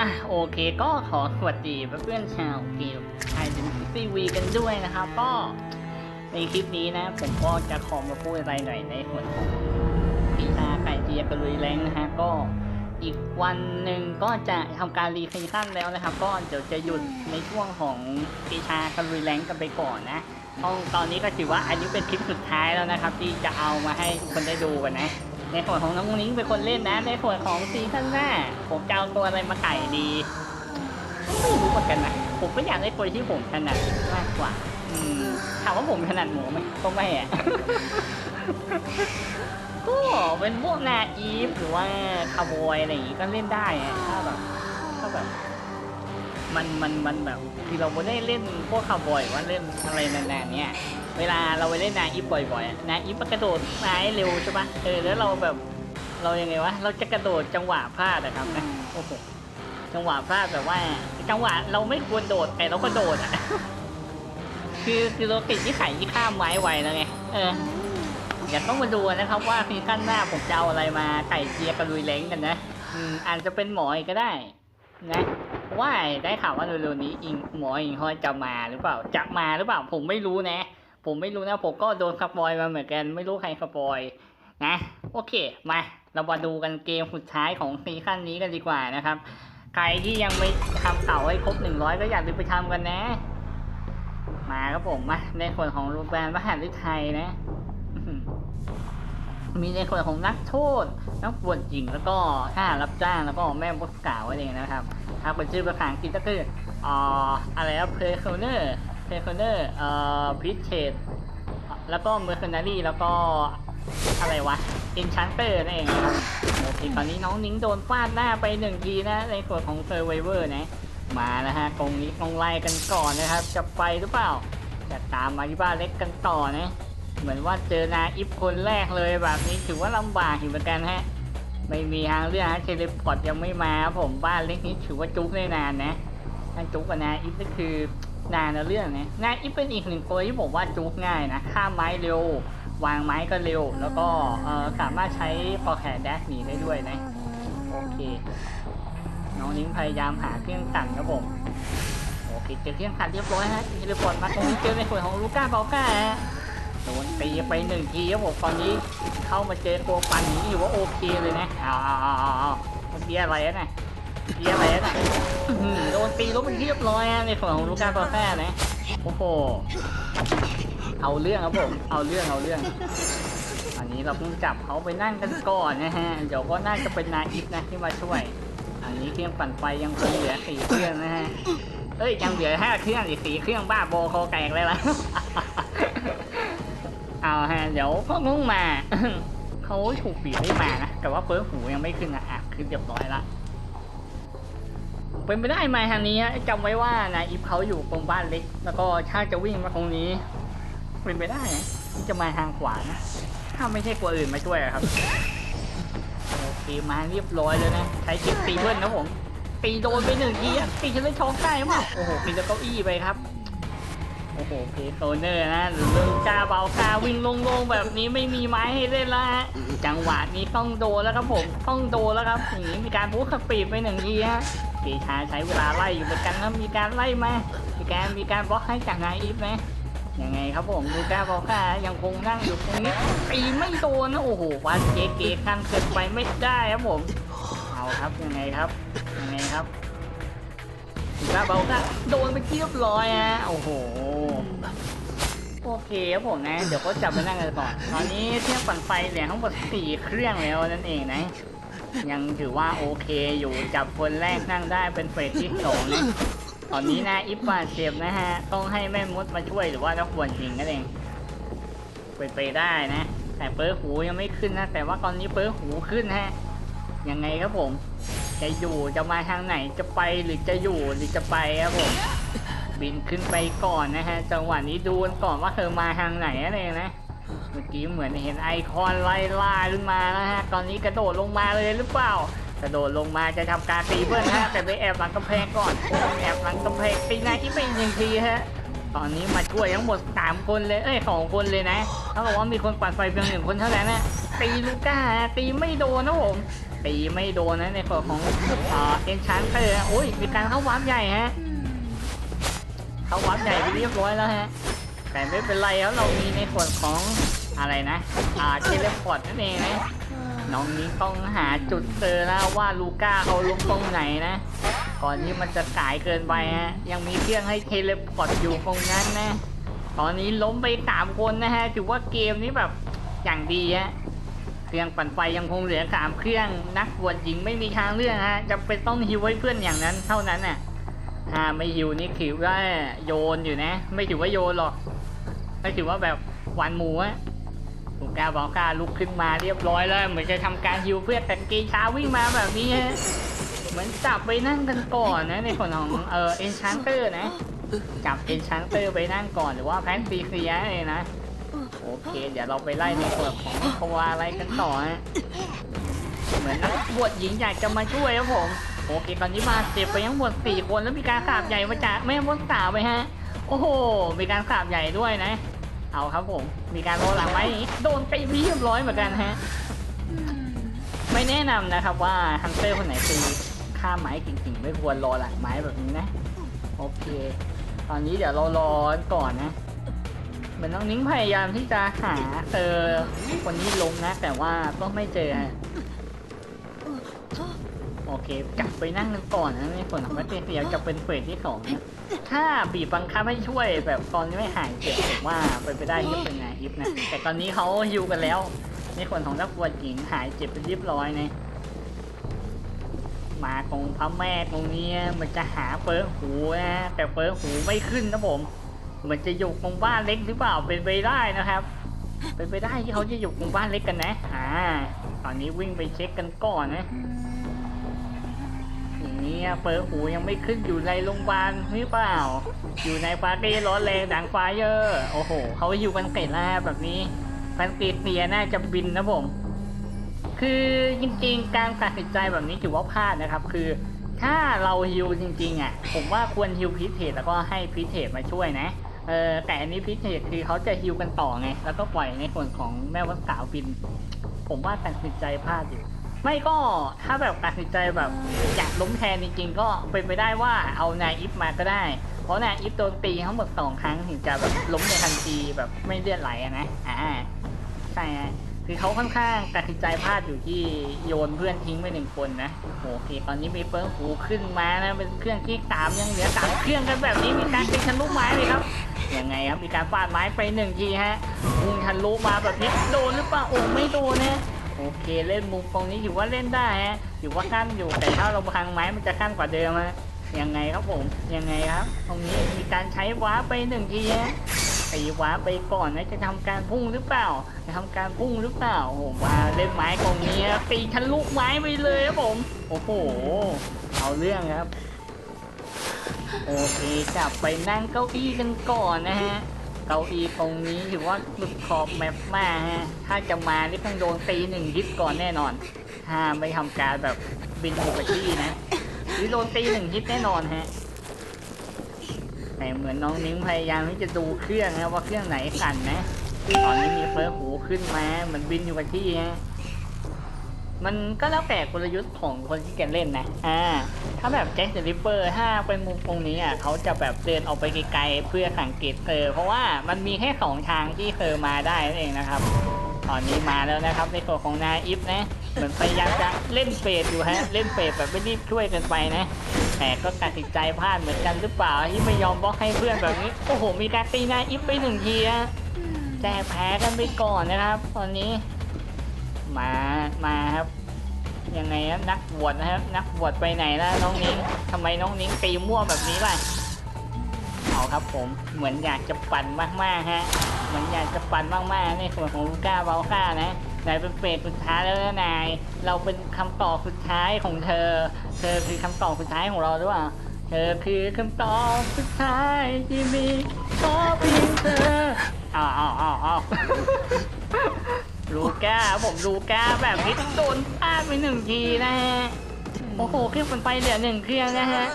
อะโอเคก็ขอสวัสดีเพื่อนๆชาวเกมไอเดนทีวีกันด้วยนะครับ ก็ในคลิปนี้นะ ผมก็จะขอมาพูดอะไรหน่อยในส่วนของปีชาไก่เจียกระลุยแรงนะฮะก็อีกวันหนึ่งก็จะทำการรีเซชั่นแล้วนะครับ ก็เดี๋ยวจะหยุดในช่วงของปีชากระลุยแรงกันไปก่อนนะตอนตอนนี้ก็ถือว่าอันนี้เป็นคลิปสุดท้ายแล้วนะครับ ที่จะเอามาให้ทุกคนได้ดูกันนะ ในส่วนของน้องนิ้งเป็นคนเล่นนะ ในส่วนของซีซั่นหน้า ผมจะเอาตัวอะไรมาไก่ดีไม่รู้เหมือนกันนะ ผมก็อยากได้ตัวที่ผมถนัดมากกว่า อืมถามว่าผมถนัดหมูไหมก็ไม่อะก็เป็นพวกนาอีฟหรือว่าคาร์บอยอะไรอย่างงี้ก็เล่นได้ถ้าแบบถ้าแบบ มันมันมันแบบคือเราไม่ได้เล่นพวกคาร์บอยว่าเล่นอะไรนานๆเนี่ยเวลาเราไปเล่นนาอีฟบ่อยๆอะนาอีฟมันกระโดดมาให้เร็วใช่ปะเออแล้วเราแบบเรายังไงวะเราจะกระโดดจังหวะพลาดอะครับโอ้โหจังหวะพลาดแบบว่า จังหวะเราไม่ควรโดดแต่เราก็โดดอะคือคือเราติดที่ไข่ที่ข้ามไม้ไวแล้วไงเอออย่าต้องมาดูนะครับว่าซีซั่นหน้าผมจะเอาอะไรมาไก่เจียกระลุยเล้งกันนะอืมอาจจะเป็นหมออีกก็ได้ นะ ว่าได้ข่าวว่าเร็วๆนี้อิงหมออิงฮอยจะมาหรือเปล่าจะมาหรือเปล่า ผมไม่รู้นะ ผมไม่รู้นะ ผมก็โดนสปอยมาเหมือนกันไม่รู้ใครสปอยนะโอเคมาเรามาดูกันเกมสุดท้ายของซีซั่นนี้กันดีกว่านะครับ ใครที่ยังไม่ทำเก่าให้ครบหนึ่งร้อยก็อย่าลืมไปทำกันนะ มาครับผมมาในส่วนของรูปแบบมหาวิทยาลัยนะ มีในส่วนของนักโทษ นักบวชหญิงแล้วก็ทหารับจ้างแล้วก็แม่มดกล่าวไว้เองนะครับ ถ้าเป็นชื่อภาษาอังกฤษก็คืออ่าอะไรนะ prisoner prisoner เอ่อ prisoner แล้วก็ mercenary แล้วก็อะไรวะ enchanter นั่นเองครับโอเคตอนนี้น้องนิ้งโดนฟาดหน้าไปหนึ่งทีนะ ในส่วนของ survivor นะ มานะฮะกรงนี้กรงไล่กันก่อนนะครับ จะไปหรือเปล่า จะตามมาที่บ้านเล็กกันต่อนะ เหมือนว่าเจอนาอิฟคนแรกเลยแบบนี้ถือว่าลำบากอยู่เหมือนกันฮะ ไม่มีทางเลือกฮะเทเลพอร์ตยังไม่มาครับผมบ้านเล็กนี้ถือว่าจุกได้นานนะถ้าจุกกับนาอิฟก็คือนานนะเรื่องนะนาอิฟเป็นอีกหนึ่งตัวที่ผมว่าจุกง่ายนะข้ามไม้เร็ว วางไม้ก็เร็ว แล้วก็เอ่อสามารถใช้ปอแขนแดชหนีได้ด้วยนะโอเคน้องนิ้งพยายามหาเครื่องสั่นครับผมโอเคเจอเครื่องสั่นเรียบร้อยฮะเทเลพอร์ตมาตรงนี้เจอในส่วนของลูก้าเบลก้าฮะ โดนตีไปหนึ่งทีครับผมตอนนี้เข้ามาเจอตัวปั่นนี้อยู่ว่าโอเคเลยนะอาเอาเอเมื่อกี้อะไรนะเมื่อกี้อะไรนะโดนตีล้มันเรียบร้อยอะในของลูก้าเบลก้นะโอ้โห เอาเรื่องครับผม เอาเรื่องเอาเรื่อง อันนี้เราเพิ่งจับเขาไปนั่งกันก่อนนะฮะ เดี๋ยวก็น่าจะเป็นนาอิฟนะที่มาช่วย อันนี้เครื่องปั่นไฟยังคงเหลือสี่เครื่องนะฮะ เอ้ยยังเหลือห้าเครื่องอีกสี่เครื่องบ้าโบคอแตกเลยล่ะ เอาฮะเดี๋ยวก็งงมาเขาถูกบีบให้มานะ แต่ว่าเฟิร์สหูยังไม่ขึ้นนะอะขึ้นเรียบร้อยละเป็นไปได้ไหมทางนี้ฮะจำไว้ว่านะอีฟเขาอยู่ตรงบ้านเล็ก แล้วก็ถ้าจะวิ่งมาตรงนี้ เป็นไปได้นะที่จะมาทางขวานะถ้าไม่ใช่ตัวอื่นมาช่วยครับโอเคมาเรียบร้อยเลยนะใช้จิบตีเบิ้ลนะผมตีโดนไปหนึ่งทีอะตีจะได้ช็อกได้หรือเปล่าโอ้โหปีจากเก้าอี้ไปครับ โอ้โหเพโซเนอร์นะหรือเรื่องกาเบากาวิ่งโล่งๆแบบนี้ไม่มีไม้ให้เล่นแล้วฮะจังหวะนี้ต้องโดนแล้วครับผมต้องโดนแล้วครับอย่างนี้มีการบู๊สปีดไปหนึ่งทีฮะเกชาใช้เวลาไล่อยู่เหมือนกันนะมีการไล่มามีการมีการบล็อกให้จากนายอีฟนะยังไงครับผมดูกาเบากายังคงนั่งอยู่ตรงนี้ตีไม่โดนนะโอ้โหวัดเกเกขั้นเกินไปไม่ได้ครับผมเอาครับยังไงครับยังไงครับ กาเบากาโดนไปเรียบร้อยฮะโอ้โห โอเคครับผมนะ เดี๋ยวก็จับไปนั่งกันก่อนตอนนี้เครื่องปั่นไฟเหลือทั้งหมดสี่เครื่องแล้วนั่นเองนะ ยังถือว่าโอเคอยู่จับคนแรกนั่งได้เป็นเฟสที่สองนะตอนนี้นะอิฟบาเจ็บนะฮะ ต้องให้แม่มดมาช่วยหรือว่านักบวชหญิงนั่นเองไปนไปได้นะ แต่เปิร์หูยังไม่ขึ้นนะ แต่ว่าตอนนี้เปิร์หูขึ้นฮะ ยังไงครับผม จะอยู่จะมาทางไหนจะไปหรือจะอยู่หรือจะไปครับผมบินขึ้นไปก่อนนะฮะจังหวะนี้ดูกันก่อนว่าเธอมาทางไหนนั่นเองนะเมื่อกี้เหมือนเห็นไอคอนไล่ล่าขึ้นมานะฮะตอนนี้กระโดดลงมาเลยหรือเปล่ากระโดดลงมาจะทำการตีเพื่อนฮะแต่ไปแอบหลังกำแพงก่อนแอบหลังกำแพงตีนายที่เป็นหนึ่งทีฮะตอนนี้มาช่วยทั้งหมดสามคนเลยเอ้ยสองคนเลยนะเขาบอกว่ามีคนปัดไฟเพียงหนึ่งคนเท่านั้นนะ ตีลูก้าตีไม่โดนนะผมตีไม่โดนนะในส่วนของอ่าเอ็นชานเตอร์โอ้ยมีการเข้าวาร์ปใหญ่ฮะเข้าวาร์ปใหญ่ไปเรียบร้อยแล้วฮะแต่ไม่เป็นไรแล้วเรามีในส่วนของอะไรนะอ่าเทเลพอร์ตนั่นเองนะน้องนี้ต้องหาจุดเจอแล้วว่าลูก้าเขาลงตรงไหนนะ ก่อนที่มันจะสายเกินไปฮะยังมีเครื่องให้เทเลพอร์ตอยู่ตรงนั้นนะ ตอนนี้ล้มไปสามคนนะฮะถือว่าเกมนี้แบบอย่างดีฮะ เครื่องปั่นไฟยังคงเหลือสามเครื่องนักบวชหญิงไม่มีทางเลือกฮะจำเป็นต้องฮิวให้เพื่อนอย่างนั้นเท่านั้นน่ะถ้าไม่ฮิวนี่ถือว่าโยนอยู่นะ ไม่ถือว่าโยนหรอกไม่ถือว่าแบบหวานหมูอะลูกกาบอกกาลุกขึ้นมาเรียบร้อยแล้วเหมือนจะทำการฮิวเพื่อนแต่เกชาวิ่งมาแบบนี้ฮะเหมือนจับไปนั่งกันก่อนนะในส่วนของเออเอ็นชานเตอร์นะจับเอ็นชานเตอร์ไปนั่งก่อนหรือว่าแพนซีเซียเลยนะ โอเค เดี๋ยวเราไปไล่ในส่วนของตัวอะไรกันต่อฮะเหมือนนักบวชหญิงอยากจะมาช่วยครับผมโอเคตอนนี้มาเจ็บไปทั้งหมดสี่คนแล้วมีการขาบใหญ่มาจากแม่บนสาวไปฮะ โอ้โห มีการขาบใหญ่ด้วยนะ เอาครับผม มีการโรยหลังไว้อย่างงี้โดนไปเรียบร้อยเหมือนกันฮะไม่แนะนำนะครับว่าฮันเตอร์คนไหนตีฆ่าไม้กิ่งๆ ไม่ควรรอหลังไม้แบบนี้นะ โอเค ตอนนี้เดี๋ยวเรารอก่อนนะ เหมือนน้องนิ้งพยายามที่จะหาเจอคนที่ล้มนะ แต่ว่าก็ไม่เจอ โอเค กลับไปนั่งกันก่อนนะในส่วนของมัตเตอร์เซียจะเป็นเฟสที่สองนะถ้าบีบบังคับให้ช่วยแบบตอนนี้ไม่หายเจ็บผมว่าเป็นไปได้ที่เป็นไงอิฟนะ แต่ตอนนี้เขาฮิวกันแล้ว ในส่วนของนักบวชหญิงหายเจ็บเป็นเรียบร้อยนะมาตรงพระแม่ตรงนี้มันจะหาเฟิร์หูนะแต่เฟิร์หูไม่ขึ้นนะผม เหมือนจะอยู่ตรงบ้านเล็กหรือเปล่าเป็นไปได้นะครับ เป็นไปได้ที่เขาจะอยู่ตรงบ้านเล็กกันนะอ่าตอนนี้วิ่งไปเช็คกันก่อนนะอย่างนี้เฟิร์หูยังไม่ขึ้นอยู่ในโรงพยาบาลหรือเปล่า อยู่ในปาร์ตี้ร้อนแรงดังไฟเยอร์โอ้โหเขาอยู่กันเก่งแล้วแบบนี้แฟนตีเตียน่าจะบินนะผม คือจริงๆ การตัดสินใจแบบนี้ถือว่าพลาดนะครับ คือถ้าเราฮิวจริงๆอะผมว่าควรฮิวพิเทสแล้วก็ให้พิเทสมาช่วยนะ เออแต่อันนี้พิเศษคือเขาจะฮิวกันต่อไง แล้วก็ปล่อยในส่วนของแม่วัดสาวบิน ผมว่าตัดสินใจพลาดอยู่ ไม่ก็ถ้าแบบตัดสินใจแบบอยากล้มแทนจริงๆก็เป็นไปได้ว่าเอานายอิฟมาก็ได้ เพราะนายอิฟโดนตีทั้งหมดสองครั้งถึงจะแบบล้มในทันทีแบบไม่เลือดไหลนะอ่าใช่ คือเขาค่อนข้างตัดสินใจพลาดอยู่ที่โยนเพื่อนทิ้งไปหนึ่งคนนะโอเค ตอนนี้มีเฟิร์สหูขึ้นมานะเป็นเครื่องที่สามยังเหลือสามเครื่องกันแบบนี้มีการเป็นทะลุไม้เลยครับยังไงครับมีการฟาดไม้ไปหนึ่งทีฮะมุงทะลุมาแบบนี้โดนหรือเปล่าโอ้ไม่โดนนะโอเคเล่นมุมตรงนี้ถือว่าเล่นได้ฮะถือว่าขั้นอยู่แต่ถ้าเราพังไม้มันจะขั้นกว่าเดิมฮะยังไงครับผมยังไงครับ ตรงนี้มีการใช้ว้าร์ปไปหนึ่งทีฮะ ตีว้าไปก่อนนะจะทำการพุ่งหรือเปล่า จะทำการพุ่งหรือเปล่าโอ้มาเล่นไม้ตรงนี้ตีทะลุไม้ไปเลยครับผมโอ้โหเอาเรื่องครับโอเคกลับไปนั่งเก้าอี้กันก่อนนะฮะเก้าอี้ตรงนี้ถือว่าหลุดขอบแมปมากฮะถ้าจะมานี่ต้องโดนตีหนึ่งฮิตก่อนแน่นอนถ้าไม่ทำการแบบบินถูกไปที่นะหรือโดนตีหนึ่งฮิตแน่นอนฮะ แต่เหมือนน้องนิ้งพยายามที่จะดูเครื่องนะว่าเครื่องไหนสั่นนะ ตอนนี้มีเฟิร์หูขึ้นมาเหมือนบินอยู่กับที่ฮะมันก็แล้วแต่กลยุทธ์ของคนที่แกเล่นนะ อ่า ถ้าแบบแจ็คเดลิเปอร์ถ้าเป็นมุมตรงนี้อะเขาจะแบบเดินออกไปไกลๆเพื่อสังเกตเธอ เพราะว่ามันมีแค่สองทางที่เธอมาได้นั่นเองนะครับ ตอนนี้มาแล้วนะครับในส่วนของนายอิฟนะ เหมือนพยายามจะเล่นเฟดอยู่ฮะ เล่นเฟดแบบไม่รีบช่วยกันไปนะ แต่ก็ตัดสินใจพลาดเหมือนกันหรือเปล่าที่ไม่ยอมบล็อกให้เพื่อนแบบนี้ โอ้โห มีการตีนายอิฟไปหนึ่งทีนะแจกแพ้กันไปก่อนนะครับ ตอนนี้ มามาครับยังไงครับนักบวชนะครับ นักบวชไปไหนล้วน้องนิ้งทำไมน้องนิ้งตีมั่วแบบนี้ล่ะเอา ครับผมเหมือนอยากจะปั่นมากๆฮะเหมือนอยากจะปั่นมากๆในส่วนของลูก้าเบลค่านะนายเป็นเฟสสุดท้ายแล้วนะนาย เราเป็นคำตอบสุดท้ายของเธอ เธอคือคำตอบสุดท้ายของเราหรือเธอคือคำตอบสุดท้ายที่มีขอเพียงเธออ้าวอ้าวอ้าวอ้าวลูก้าผมลูก้าแบบนี้โดนพลาดไปหนึ่งทีนะฮะโอ้โหเครื่องปั่นไฟเหลือหนึ่งเครื่องนะฮะ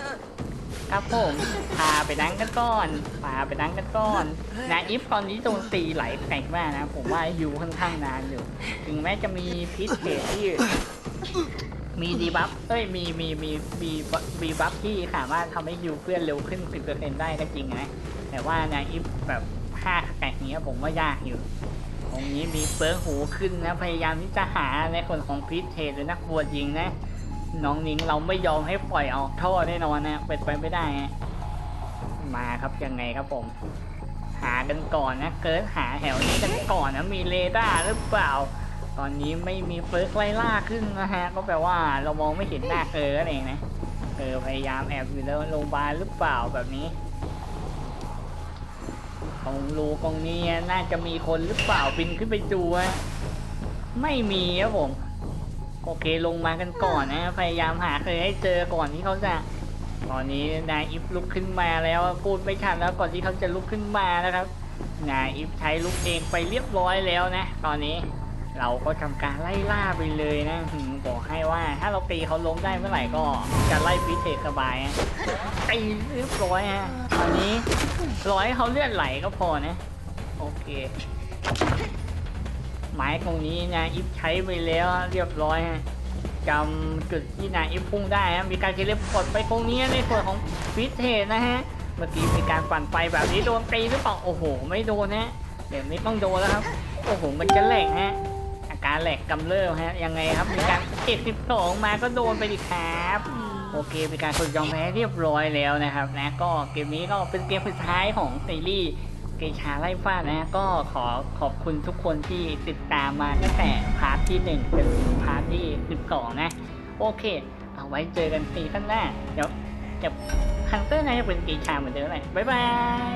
ครับผมพาไปนั่งกันก่อนพาไปนั่งกันก่อนนะอีฟตอนนี้โดนตีไหลแข็งมากนะ ผมว่าอยู่ค่อนข้างนานอยู่ ถึงแม้จะมีพิษเทที่มีดีบัฟเอ้ย มี มี มี มีมีบัฟที่สามารถทำให้ยูเพื่อนเร็วขึ้น 10%ได้ก็จริงนะ แต่ว่านะอีฟแบบห้าแตกนี้ยผมว่ายากอยู่ ตรงนี้มีเปิร์หูขึ้นนะ พยายามที่จะหาในคนของพิษเทหรือนักบวชยิงนะ น้องนิ้งเราไม่ยอมให้ปล่อยออกท่อแน่นอนนะเป็นไปไม่ได้ฮะมาครับยังไงครับผม หากันก่อนนะเกิดหาแถวนี้กันก่อนนะมีเรดาร์หรือเปล่า ตอนนี้ไม่มีเฟิร์สไล่ล่าขึ้นนะฮะก็แปลว่าเรามองไม่เห็นหน้าเอออะไรนะเออพยายามแอบอยู่แล้วโรงพยาบาลหรือเปล่าแบบนี้ตรงรูตรงนี้น่าจะมีคนหรือเปล่าบินขึ้นไปดูไม่มีครับผม โอเคลงมากันก่อนนะ พยายามหาเคยให้เจอก่อนที่เขาจะ ตอนนี้นายอิฟลุกขึ้นมาแล้วพูดไม่ทันแล้วก่อนที่เขาจะลุกขึ้นมานะครับนายอิฟใช้ลุกเองไปเรียบร้อยแล้วนะ ตอนนี้เราก็ทำการไล่ล่าไปเลยนะบอกให้ว่าถ้าเราตีเขาล้มได้เมื่อไหร่ก็จะไล่พิเศษสบายตีเรียบร้อยฮะตอนนี้ร้อยให้เขาเลือดไหลก็พอนะ โอเค ไม้ตรงนี้นายอิฟใช้ไปแล้วเรียบร้อยฮะจำจุดที่นายอิฟพุ่งได้ฮะมีการเทเลพอร์ตไปตรงนี้ในส่วนของพิเศษนะฮะเมื่อกี้มีการปั่นไฟแบบนี้โดนตีหรือเปล่าโอ้โห ไม่โดนนะเดี๋ยวนี้ต้องโดนแล้วครับโอ้โหมันจะแหลกฮะอาการแหลกกำเริบฮะยังไงครับมีการเก็บ12มาก็โดนไปดิครับโอเคเป็นการฝึกยอมแพ้เรียบร้อยแล้วนะครับนะก็เกมนี้ก็เป็นเกมสุดท้ายของซีรีส์ เกชาไล่ฟาดนะก็ขอขอบคุณทุกคนที่ติดตามมาตั้งแต่พาร์ทที่ 1 เป็นพาร์ทที่ 12 นะ โอเค เอาไว้เจอกันซีซั่นหน้า เดี๋ยวจะฮันเตอร์นะจะเป็นกีชาเหมือนเดิมเลยบ๊ายบาย